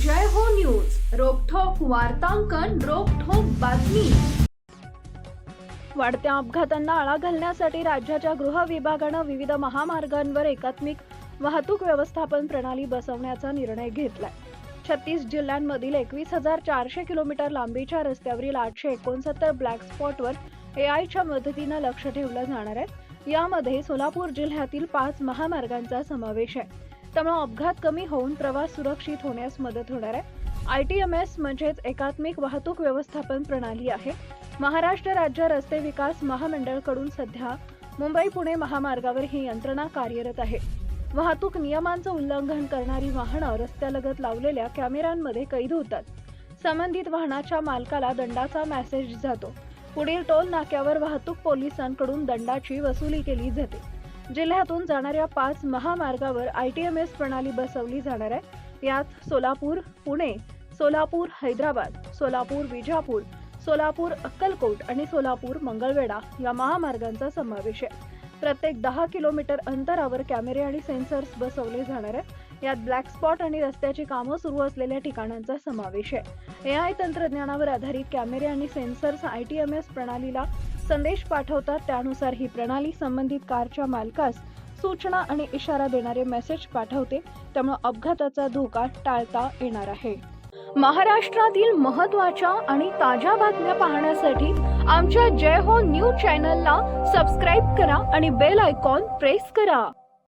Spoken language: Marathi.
जय हो न्यूज. रोकठोक वार्तांकन रोखोक बातमी. वाढत्या अपघातांना आळा घालण्यासाठी राज्याच्या गृह विभागानं विविध महामार्गांवर एकात्मिक वाहतूक व्यवस्थापन प्रणाली बसवण्याचा निर्णय घेतलाय. छत्तीस जिल्ह्यांमधील एकवीस हजार चारशे किलोमीटर लांबीच्या रस्त्यावरील आठशे एकोणसत्तर ब्लॅक स्पॉटवर एआयच्या मदतीनं लक्ष ठेवलं जाणार आहे. यामध्ये सोलापूर जिल्ह्यातील पाच महामार्गांचा समावेश आहे. त्यामुळे अपघात कमी होऊन प्रवास सुरक्षित होण्यास मदत होणार आहे. आय टी एम एस म्हणजेच एकात्मिक वाहतूक व्यवस्थापन प्रणाली आहे. महाराष्ट्र राज्य रस्ते विकास महामंडळकडून सध्या मुंबई पुणे महामार्गावर ही यंत्रणा कार्यरत आहे. वाहतूक नियमांचं उल्लंघन करणारी वाहनं रस्त्यालगत लावलेल्या कॅमेऱ्यांमध्ये कैद होतात. संबंधित वाहनाच्या मालकाला दंडाचा मेसेज जातो. पुढील टोल नाक्यावर वाहतूक पोलिसांकडून दंडाची वसुली केली जाते. जिल्ह्यातून जाणाऱ्या पाच महामार्गावर आय टी एम एस प्रणाली बसवली जाणार आहे. यात सोलापूर पुणे सोलापूर हैदराबाद सोलापूर विजापूर सोलापूर अक्कलकोट आणि सोलापूर मंगळवेढा या महामार्गांचा समावेश आहे. प्रत्येक दहा किलोमीटर अंतरावर कॅमेरे आणि सेन्सर्स बसवले जाणार आहेत यात ब्लॅक स्पॉट आणि रस्त्याची कामं सुरू असलेल्या ठिकाणांचा समावेश आहे. ए आय तंत्रज्ञानावर आधारित कॅमेरे आणि sensors I T M S प्रणालीला संदेश पाठवतात त्यानुसार ही प्रणाली संबंधित कारच्या मालकास सूचना आणि इशारा देणारे मेसेज पाठवते. त्यामुळे अपघाताचा धोका टाळता येणार आहे. महाराष्ट्रातील महत्त्वाच्या आणि ताज्या बातम्या पाहण्यासाठी आमच्या जय हो न्यूज चॅनलला सबस्क्राईब करा आणि बेल आयकॉन प्रेस करा.